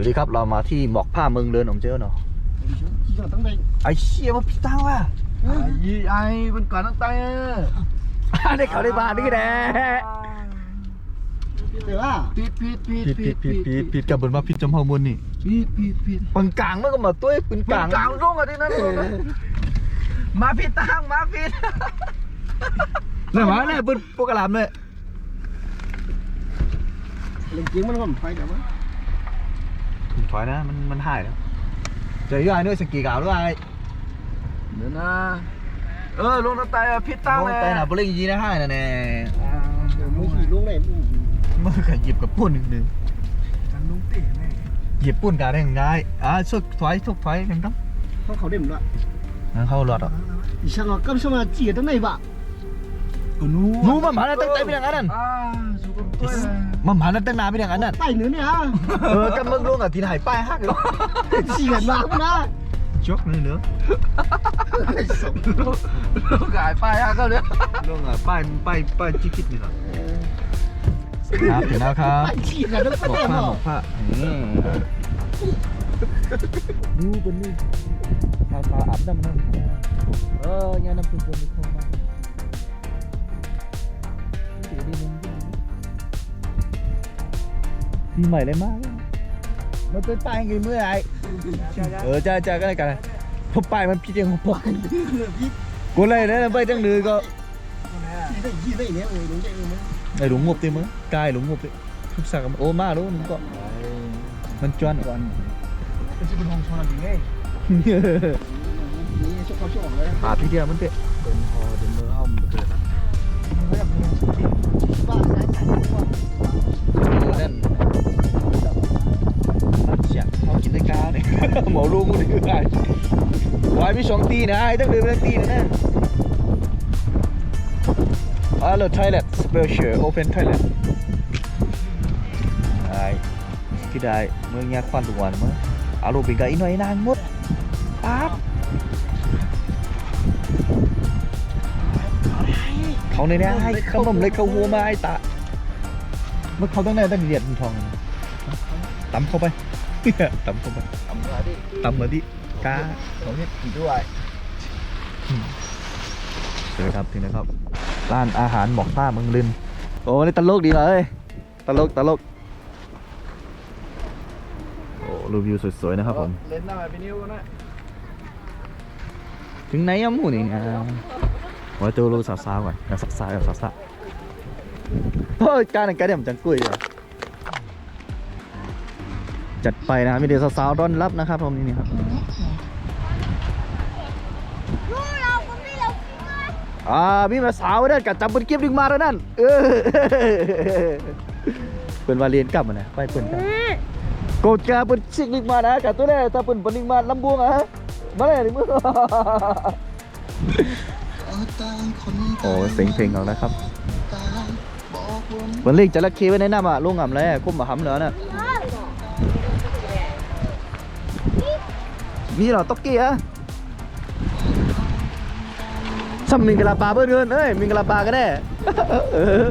วัสดีครับเรามาที่หมอกผ้าเมืองเลินของเจ้าเนาะ chỉ cho tăng đây ไอ้เชี่ยมาพี่ตั้งว่ะ gì ai bên cạnh nó tay ได้เขาได้บานนี่แหละ được à pít pít ผิดผิดผิดผิดผิดกับบนมาผิดจำเฮามุนนี่ pít pít pít ปังกลางมันก็มาตุ้ยปืนกลาง càng rung ở đây nó mà pít tăng mà pít เนี่ยมาเนี่ยปืนพวกกระลำเนี่ย lần chiến nó còn phải đâu á ถอยนะ มันมันหายแล้วเจอยังไงด้วยสกีกาวด้วยไอ้ nữa nè ờ luôn nó tay pít tăng แต่หนาบริงยีนะหายนะแน่ mới chỉ luôn này มันก็หยิบกับปุ่นหนึ่งหนึ่ง thằng đúng tỉ này หยิบปุ่นกันได้ยังไงอะสุดถอยสุดถอยยังต้อง không khẩu điểm đoạn งั้นเข้าหลอดอะ sao mà cắm sao mà chỉ ở trong này bạn ừ nu รู้มาหมาแล้วตั้งใจเป็นอย่างนั้นนั่น à chú con tôi มาหมาแล้วตั้งนานเป็นอย่าง นั้นนั่น tay nữa nè เออกันเมืองลุงอะที่ไหนป้ายฮักอยู่ chỉ gần vào không đó จกเลยเนื้อ lúc gài phai ha cơ nữa ลุงอะป้ายป้ายป้ายจิ๊กจิ๊กนี่เหรอครับถึงแล้วครับ anh chỉ là nó หม phát อก đẹp ผ้าหม hả อกผ้าอืมดูเป็นนี่ขาวขาวอาบน้ำน้ำเออเนี่ยน้ำเป็นคนมีเข้ามา ปีใหม่เลยมาก มันเป็นป้ายไงเมื่อไหร่เออจ้าจ้าก็ได้กันเพราะป้ายมันพี่เจียงของผมกูเลยนะไปจังเลยก็ chỉ thấy gì vậy nhé ừ đúng vậy đúng ไอ้หลุมงบตีมั้งกายหลุมงบตีทุกสักโอ้มารู้นึงก็มันจวนก่อน cái gì bên hồng sao làm gì nghe นี่ชอบเขาชอบเลยปาดพี่เดียวมันเตะเป็นพอเป็นมือเอาเกิดไม่ทำงานบ้ นั่นเสียเขากินได้กาเนี่ยหมอรู้มึงนี่คือไวายมีสองตีนะไอ้ต้องเดินไปตั้งตีนะนั่นอ่าเรา toilet special open toilet ไอ้ที่ได้เมื่อกี้ควันทุกวันมื่ออารูปเป็นกับอีหน่อยนางมดปั๊บ เขาในนี้ให้เขาผมเลยเขาหัวมาไอ้ตาเมื่อเขาต้องได้ตั้งเหรียญทองตำเข้าไปตำเข้าไปทำอะไรดิตำมาดิกาเขาเนี่ยกินด้วยสวัสดีครับถึงนะครับร้านอาหารหมอกป้าเมืองลินโอ้นี่ตลกดีเลยตลกตลกโอ้รีวิวสวยๆนะครับผมเล่นหน้าไปนิ้วนะถึงไหนอะหมูนี่นะ ไว้ตัวรู้สาวๆก่อนเฮ้ยการแต่งกเดี๋ยวจังกุยจัดไปนะมีเดี๋ยวสาวๆต้อนรับนะครับผมนี่ครับอ่ามีมาสาวเด้อกับจับบนเก็บดึงมาแล้วนั่นเออเป็นวาเรียนกลับมาเนี่ยไปเปิ่นกลับโกดกาเป็นชิกดึงมานะกับตัวแรกถ้าเปิ่นเปิ่นดึงมาลำบวงอะฮะมาเลยมึง โอ้เสียงเพลงเอาแล้วครับวันเรียกจระเข้ไว้ในน้ำอะลุงอ่ำเลยคุ้มมาหำเหนือน่ะมีเหรอต๊อกกี้อะซ้ำมิงกะลาปลาเบิ้ลเงินเอ้ยมิงกะลาปลาก็ได้เออ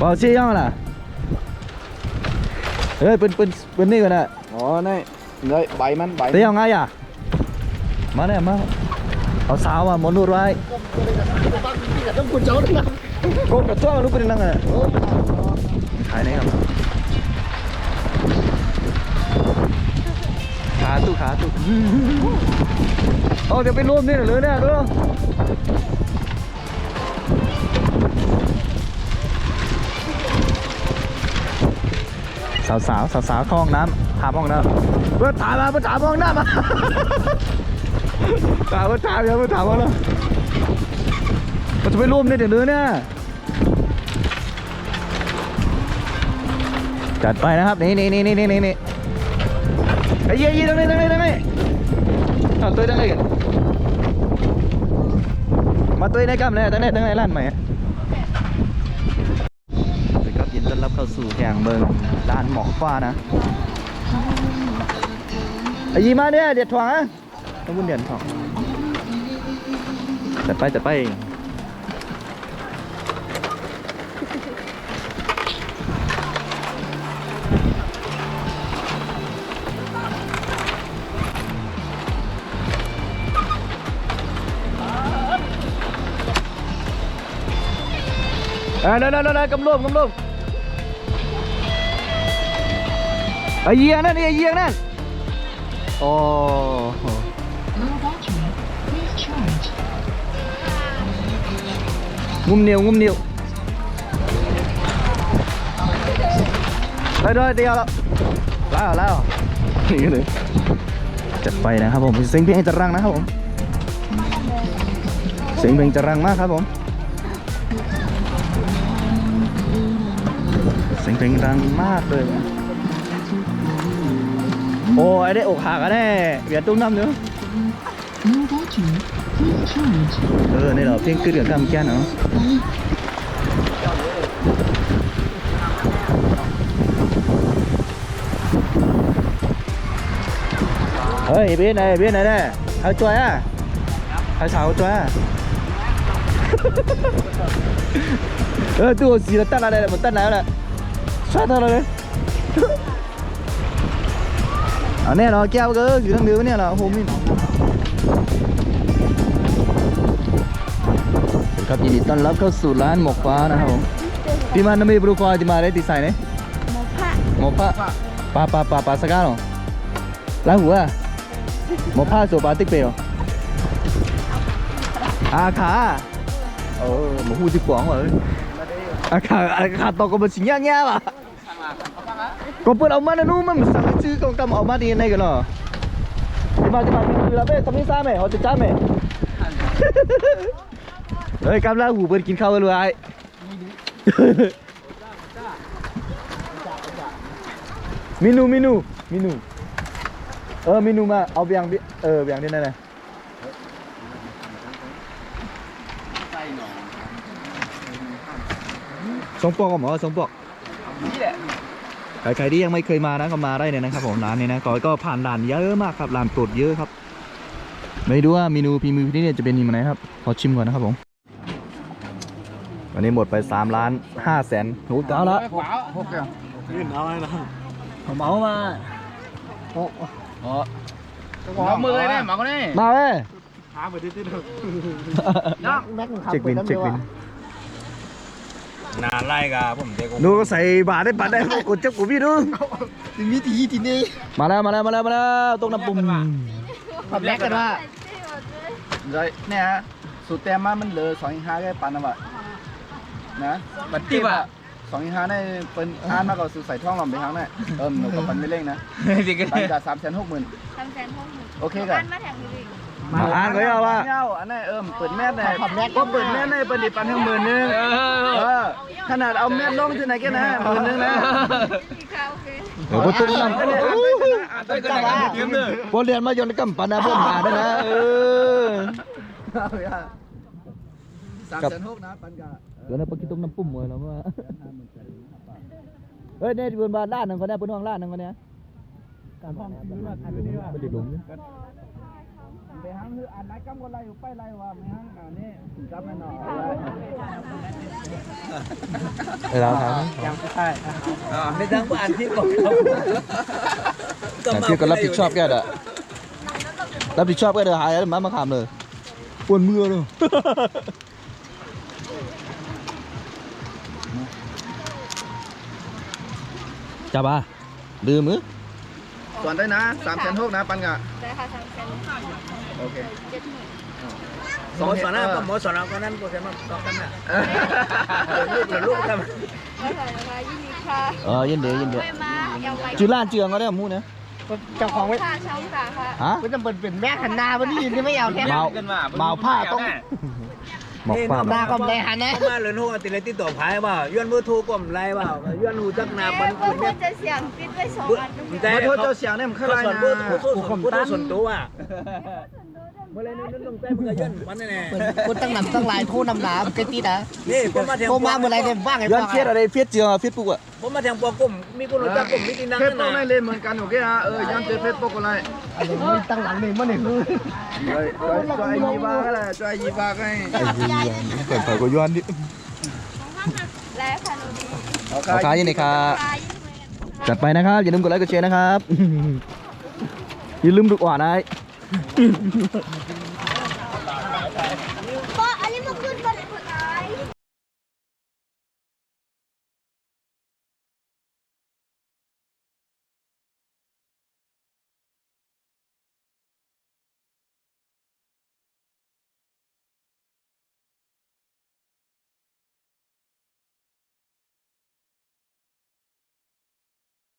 บอกชื่อย่องล่ะเฮ้ยเป็นเป็นเป็นนี่กันน่ะอ๋อนี่เลยใบมันใบเตี้ยงไงอะมาเนี่ยมา เอาสาวอะมอนูดไว้ต้องคุณเจ้าด้วยนะโกงกับตัวลูกเป็นนั่งอะขายไหนครับขาตู้ขาตู้โอ้เดี๋ยวไปรวมนี่หน่อเลยเนี่ยดูสาวสาวสาวสาวห้องน้ำหามห้องน้ำเพื่อถามมาเพื่อถามห้องน้ำมา ถามเพื่อถามเดี๋ยวเพื่อถามว่าเนาะมันจะไปรวมเนี่ยเดี๋ยวนี้เนี่ยจัดไปนะครับ นี่นี่นี่นี่นี่นี่นี่ไอ้เยี่ยยี่ตรงนี้ตรงนี้ตรงนี้เอาตัวตรงนี้กันมาตัวในกำเลยตรงนี้ตรงนี้ร้านใหม่อะสวัสดีครับยินดีต้อนรับเข้าสู่แห่งเมืองร้านหมอกฟ้านะไอ้ยี่มาเนี่ยเดี๋ยวถวงอะ ต้องวุ่นเดือนสองแต่ไปแต่ไปเองเอ้ยนั่นนั่นกำลังกำลังไอเยียงนั่นไอเยียงนั่นโอ้ งุ้มเหนียวงุ้มเหนียวไปด้วยเดียวแล้วแล้วแล้วนี่เลยจัดไปนะครับผมเสียงเพลงจะรังนะครับผมเสียงเพลงจะรังมากครับผมเสียงเพลงดังมากเลยโอ้ไอ้ได้อกหักอะแน่เบียดตุ้มน้ำเนื้อ เออนี่เราเพ่งขึ้นกับกำแก่นเนาะเฮ้ยเบี้ยไหนเบี้ยไหนเนี่ยเอาตัวอะเอาสาวตัวเออตัวสีตั้งอะไรเนี่ยมันตั้งแล้วและชอบอะไรเนี่ยอันนี้เราแก้วก็อยู่ทั้งเดือนเนี่ยเราโฮมิน ครับยินดีต้อนรับเข้าสู่ร้านหมกฟ้านะครับผมพี่มันไม่บรูคอยที่มาได้ติดใส่เนี่ยหมกผ้าปลาปลาปลาปลาสก้าหรอล้างหัวหมกผ้าสูบปลาติ๊กเปรี้ยวอาขาเออหมกหูจิกหวงว่ะเอ้ยอาขาอาขาตกก็มันสิงแง่ๆว่ะก็เปิดเอามานะนู้นมันสั่งให้ซื้อกองกำเอามาดีในกันเหรอที่มาที่มาคือเราไปทำนี่ซ่าไหมเขาจะจ้าไหม เฮ้ยกำลังหูเปิดกินข้าวกันเลยไอ้มินูมินูมินูเออมินูมาเอาเบียงเออเบียงที่นั่นเลยสองปอกกับหมอสองปอกใครที่ยังไม่เคยมานะก็มาได้เลยนะครับผมร้านนี้นะก็ก็ผ่านด่านเยอะมากครับร้านตรวจเยอะครับ ไม่รู้ว่าเมนูพีมือที่นี่จะเป็นยังไงครับขอชิมก่อนนะครับผม วันนี้หมดไป3ล้าน5แสนโหเก้าละเมามาโอ้โหเอามือเลยเนี่ยเมาก็ได้มาเว้ยน้องเช็คบินเช็คบินนานไล่กับผมเด็กดูก็ใส่บาทได้ปัดได้กดจับกูพี่ดูมีทีทีนี้มาแล้วมาแล้วมาแล้วมาแล้วตรงน้ำปุ่มขับแรกกันว่าเลยเนี่ยฮะสูตรแต้มมามันเหลือสองอีห้าแค่ปันนะวะ นะบัตรที่ว่าสองอีห้าเนี่ยเป็นอ่านมากกว่าสูตรใส่ท่องหล่อมไปครั้งน่ะเออหนูกับปันไม่เร่งนะปันกับสามแสนหกหมื่นทำแสนหกหมื่นโอเคกันมาแถมอีกมาอ่านก็ยาวว่าเงาอันนั้นเอิมเปิดแมสเนี่ยก็เปิดแมสเนี่ยเปิดดิปันทั้งหมื่นนึงเออขนาดเอาแมสลงที่ไหนกันนะหมื่นนึงนะอีกค่ะโอเคเดี๋ยวพอตุ้มน้ำอันนี้โอ้อันนี้อันนี้อันนี้เตรียมเลยพอเรียนมาจนกำปันนะพ่อมาด้วยนะเออสามแสนหกนะปันกะ เดี๋ยวนะปกิตรงน้ำปุ่มเลยแล้วว่าเฮ้ยเนี่ยเปินบาทล้านหนึ่งคนเนี้ยเปินห้องล้านหนึ่งคนเนี้ยการห้องซื้อว่าใครไม่ได้ว่าไม่ได้หลงเนี่ยไปห้างคืออ่านไล่กำก็ไล่ไปไล่ว่าไม่ห้างอ่านนี่จับไม่หน่อยเออเราถามยังใช่ไม่ต้องอ่านที่ก่อนครับแต่ที่ก็รับผิดชอบแกเด้อรับผิดชอบแกเด้อหายแล้วมามาขามเลยปวดมือเลย จับอะลืมมือส่วนได้นะสามแสนหกนะปันกะได้ค่ะทำแสนโอเคเจ็ดหมื่นหมอสอนนะก็หมอสอนเราก็นั่นก็แค่มาต่อกันน่ะลูกกับลูกกันไม่ใส่นะคะยินดีค่ะเออยินดียินดีไม่มาเอาไว้ชื่อร้านเจืองก็ได้หมูเนี่ยเจ้าของไว้ค่ะช่องสามค่ะฮะก็จะเป็นเป็นแม่ขันนาวันนี้นี่ไม่เอาแค่เมาเมาผ้าต้อง หมอกผ้าหน้าก็ไม่หันนะมาเลยโทรติดเลยติดต่อพายว่าย้อนมือโทรก็ไรว่าย้อนหูจักนาแม่ปันเพื่คุอณเนี่ยนจะเสียงปิดไว้สองอันแต่มาโทษเจ้าเสียงเนี่ยมันเขาเข้าไรสอนนะเพื่อผู้ส่วนผู้ส่วนตัวอะเมื่อไรนึงต้องเต้นมันก็ย้อนมันแน่คนตั้งนำตั้งหลายโทษนำหนาเกติดอะนี่ผมมาแทงโทรมาเมื่อไรเนี่ยว่างไงย้อนเฟียดอะไรเฟียดเจืองอะเฟียดปุ๊กอะผมมาแทงปอกลุ่มมีคนรู้จักกลุ่มมีที่นั่งเฟซนั่นบุ๊กนะไม่เล่นเหมือนกันโอเคฮะเออย้อนเจอเฟซบุ๊กอะไรตั้งหลังนี่มันนี่คือจอยจอยยีบ้าก็ได้จอยยีบ้าก็ให้ไอ้เหี้ยเปิดเผยก็ย้อนดิแล้วค่ะหนูดีเอาขายยังไงครับค่ะยินดีจัดไปนะครับอย่าลืมกดไลค์กดแชร์นะครับ อย่าลืมดูอ่านนะ